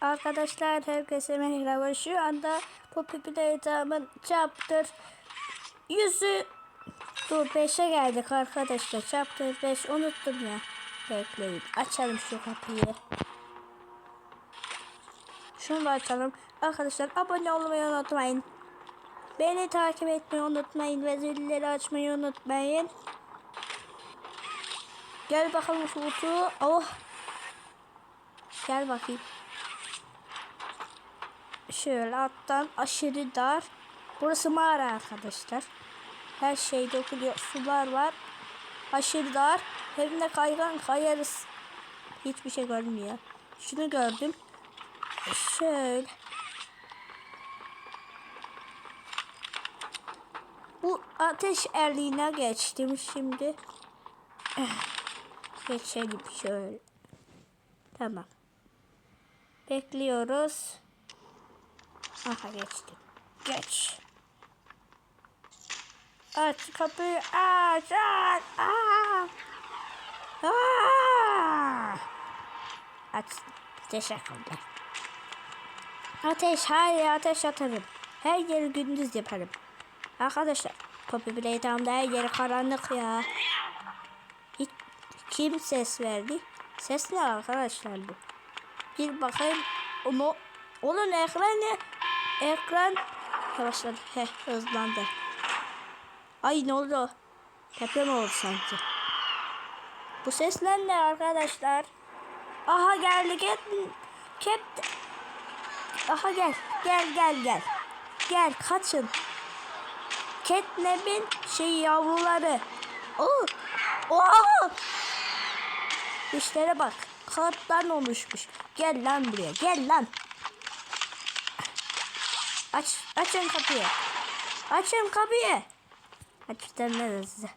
Arkadaşlar herkese merhaba. Şu anda Poppy Playtime'ın chapter yüzü Dur 5'e geldik arkadaşlar. Chapter 5 unuttum ya. Bekleyin. Açalım şu kapıyı. Şunu da açalım. Arkadaşlar abone olmayı unutmayın. Beni takip etmeyi unutmayın ve zilleri açmayı unutmayın. Gel bakalım şu kutu. Oh. Gel bakayım. Şöyle alttan aşırı dar. Burası mağara arkadaşlar. Her şey dökülüyor. Sular var. Aşırı dar. Hem de kaygan kayarız. Hiçbir şey görmüyor. Şunu gördüm. Şöyle. Bu ateş erliğine geçtim şimdi. Geçelim şöyle. Tamam. Bekliyoruz. Aha geçtim. Geç. Aç kapıyı aç aç. Aa. Aa. Aç. Teşekkürler. Ateş hayır ateş atarım. Her yeri gündüz yaparım. Arkadaşlar Poppy Playtime'da her yeri karanlık ya. Hiç, kim ses verdi? Ses ne arkadaşlar bu? Bir bakayım. Onu, onun ekranı ekran yavaşladı. Heh hızlandı. Ay ne oldu? Deprem oldu sanki. Bu sesler ne arkadaşlar? Aha geldi get kep Aha gel gel gel gel. Gel kaçın. Catnap'in şey yavruları. Oo! Oo! Dişlere bak. Kağıttan oluşmuş. Gel lan buraya. Gel lan. Aç, açın kapıyı. Açın kapıyı. Açtım ne size.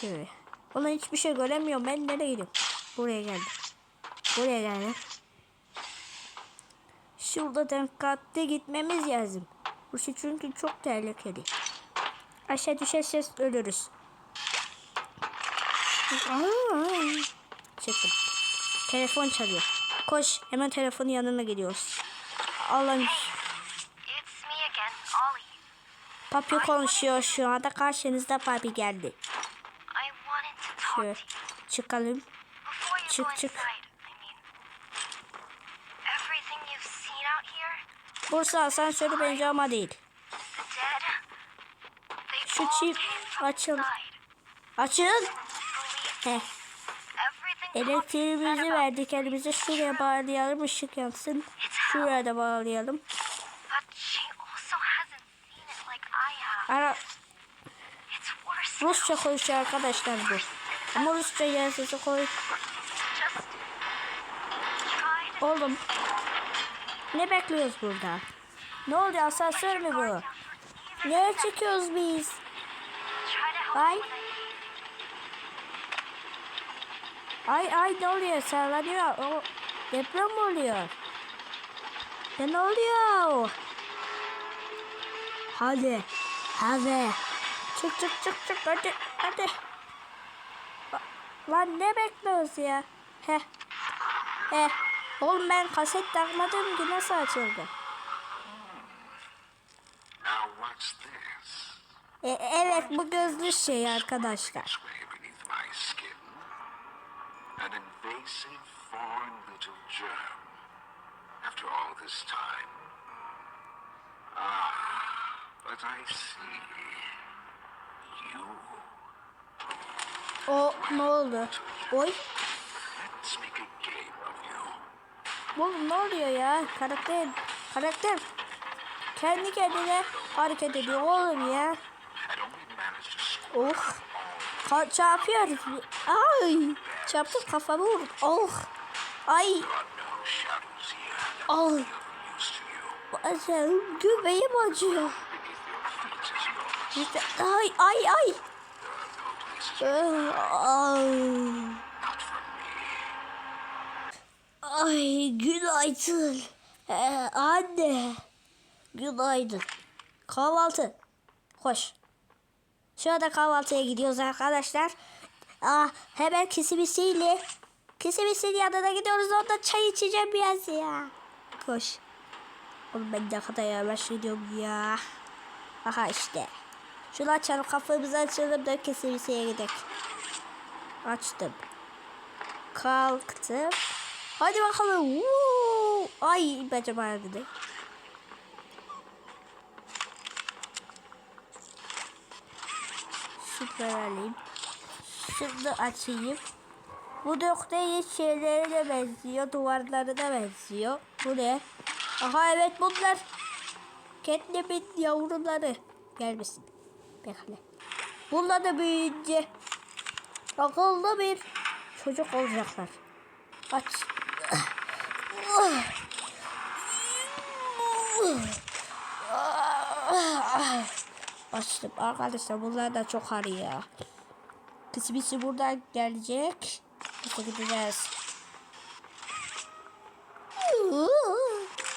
Şöyle. Ulan hiçbir şey göremiyorum. Ben nereye gidiyorum? Buraya geldim. Buraya geldim. Şurada dikkatli gitmemiz lazım. Burası çünkü çok tehlikeli. Aşağı düşerseniz ölürüz. Çektim. Telefon çalıyor. Koş hemen telefonun yanına gidiyoruz. Allah'ım papi konuşuyor şu anda karşınızda papi geldi. Şöyle çıkalım. Çık, çık. here, Bursa asansörü bence ama değil. Şu çift. Açın. Believe Heh. Elektriğimizi verdik elimize. Şuraya bağlayalım ışık yansın. Şuraya da bağlayalım. Rusça konuşuyor arkadaşlar bu. Ama Rusça yazısı koy. Oğlum. Ne bekliyoruz burada? Ne oluyor asansör mü bu? Nereye çıkıyoruz biz? Ay. Ay ay ne oluyor? Sallanıyor. O, deprem mi oluyor? Ya ne oluyor? Hadi. Hadi. Çık çık çık çık hadi hadi. Lan ne bekliyoruz ya? Heh. Heh. Oğlum ben kaset takmadım ki nasıl açıldı? E, evet bu gözlü şey arkadaşlar. Ah, I see. O ne oldu? Oy. Oğlum ne oluyor ya? Karakter, karakter kendi kendine hareket ediyor oğlum ya. Oh. Ka çarpıyor. Ay. Çarptı kafamı vurdu. Oh. Ay. Oh. You. Acım göbeğim acıyor. Ay ay ay. Ah, Ay. günaydın. Ee, anne. Günaydın. Kahvaltı. Hoş. Şu anda kahvaltıya gidiyoruz arkadaşlar. Aa, hemen kesimisiyle kesimisiyle yanına gidiyoruz. Ondan çay içeceğim biraz ya. Koş. Oğlum ben ne kadar yavaş gidiyorum ya. Aha işte. Şunu açalım kafamızı açalım da kesilseye gidelim. Açtım. Kalktım. Hadi bakalım. Woo! Ay bacım ağrıdı. Süper alayım. Şunu açayım. Bu noktaya şeylere de benziyor. Duvarlara da benziyor. Bu ne? Aha evet bunlar. Catnap'in yavruları. Gelmesin. Bekle. Bunlar da büyüyünce akıllı bir çocuk olacaklar. Aç. Açtım. Arkadaşlar bunlar da çok arıyor. Kısmisi buradan gelecek. Biz gideceğiz.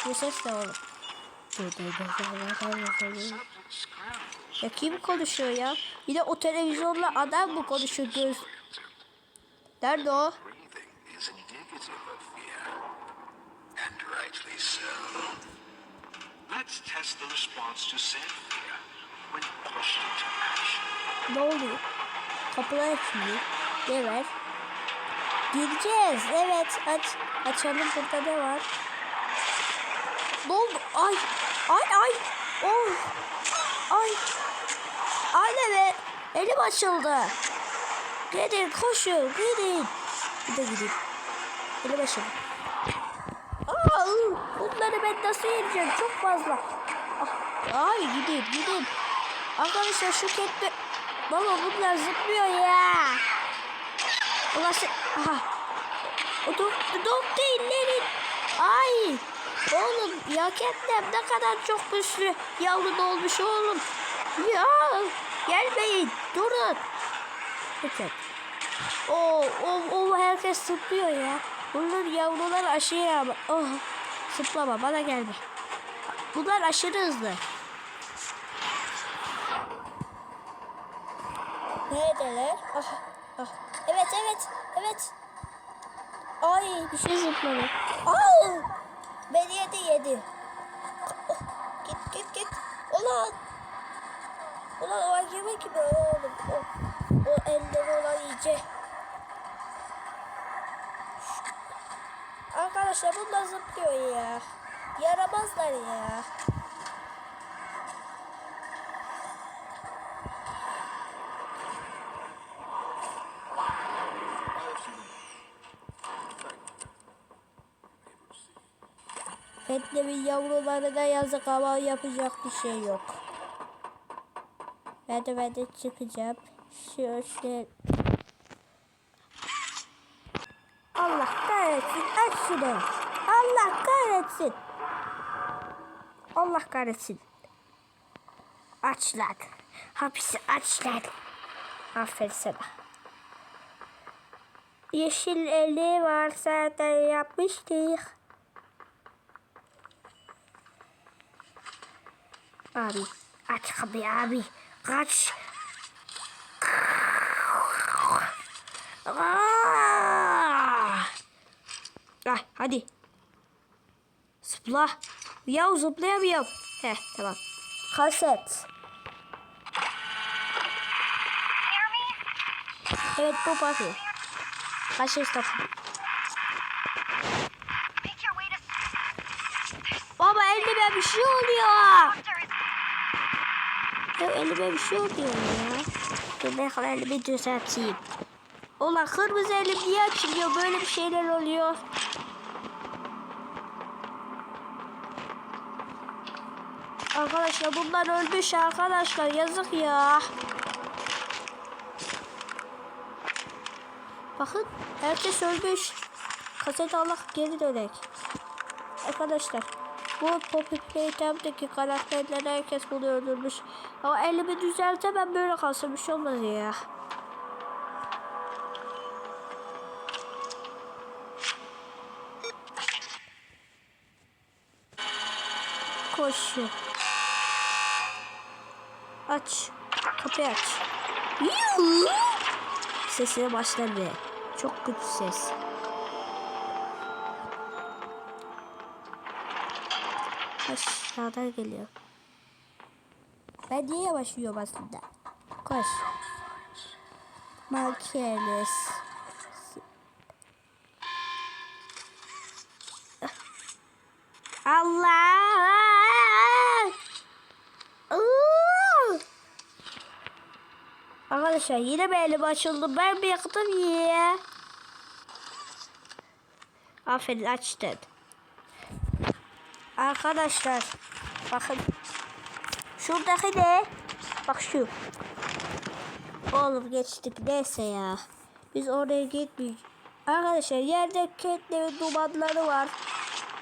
Bu ses ne oğlum? Something scrambled. Ya kim konuşuyor ya? Bir de o televizyonla adam mı konuşuyor göz? Nerede o? Ne oluyor? Kapılar açılıyor. Ne var? Gireceğiz. Evet. Aç. Açalım. Burada ne var? Ne oldu? Ay. Ay ay. Oh. Ay. Ay ne be. Elim açıldı. Gidin koşun. Gidin. Bir de gidin. Elim açıldı. Aa, bunları ben nasıl yeneceğim? Çok fazla. Ah, Ay gidin gidin. Arkadaşlar şu kette... Baba bunlar zıplıyor ya. Sen... Aha. O dok, dok değil nerin? Ay. Oğlum ya kettem ne kadar çok güçlü yavru dolmuş oğlum. Ya gelmeyin durun. Lütfen. O, o, o herkes zıplıyor ya. Bunlar yavrular aşırı ama. Oh, zıplama bana gelme. Bunlar aşırı hızlı. Neredeler? Ah, ah. Evet, evet, evet. Ay bir şey zıpladı. Aa! Beni yedi yedi. Oh, Git git git. Ulan. Ulan o yemek gibi oğlum. O, o elleri olan iyice. Arkadaşlar bunlar zıplıyor ya. Yaramazlar ya. Fetlemin yavrularına yazık ama yapacak bir şey yok. Ben de ben de çıkacağım. Şöyle. Allah kahretsin. Aç şunu. Allah kahretsin. Allah kahretsin. Aç lan. Hapisi aç lan. Aferin sana. Yeşil eli var zaten yapmıştık. Abi aç kapıyı abi. Kaç. Aa! Ay, hadi. Zıpla. Ya zıplayamıyorum. Heh tamam. Kaset. Evet bu bakıyor. Kaset way to Baba elime bir şey oluyor. Ya elime bir şey oluyor ya. Dur kadar elimi düzelteyim. Ulan kırmızı elim niye açılıyor? Böyle bir şeyler oluyor. Arkadaşlar bunlar ölmüş arkadaşlar. Yazık ya. Bakın herkes ölmüş. Kaset Allah geri dönek. Arkadaşlar bu Poppy Playtime'daki karakterler herkes bunu öldürmüş. Ama elimi düzeltemem böyle kalsın bir şey olmaz ya. Koşu. Aç. Kapıyı aç. Sesine başlar be. Çok kötü ses. Aşağıdan geliyor. Ben niye yavaşlıyorum aslında? Koş. Makiyelis. Allah! Iıı! Arkadaşlar yine benim açıldı. Ben bir yaktım ya. Aferin açtın. Arkadaşlar bakın. Şuradaki ne? Bak şu. Oğlum geçtik neyse ya. Biz oraya gitmiyoruz. Arkadaşlar yerde ketlerin dumanları var.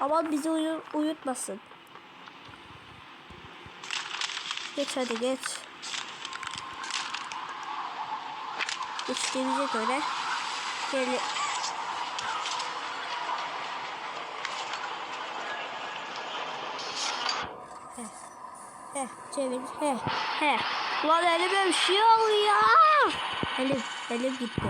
Aman bizi uyu uyutmasın. Geç hadi geç. Geçtiğimize göre gel Heh, çevir. He, he. Lan elime bir şey oluyor. Elim, elim gitti.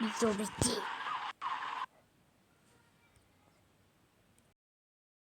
Video bitti.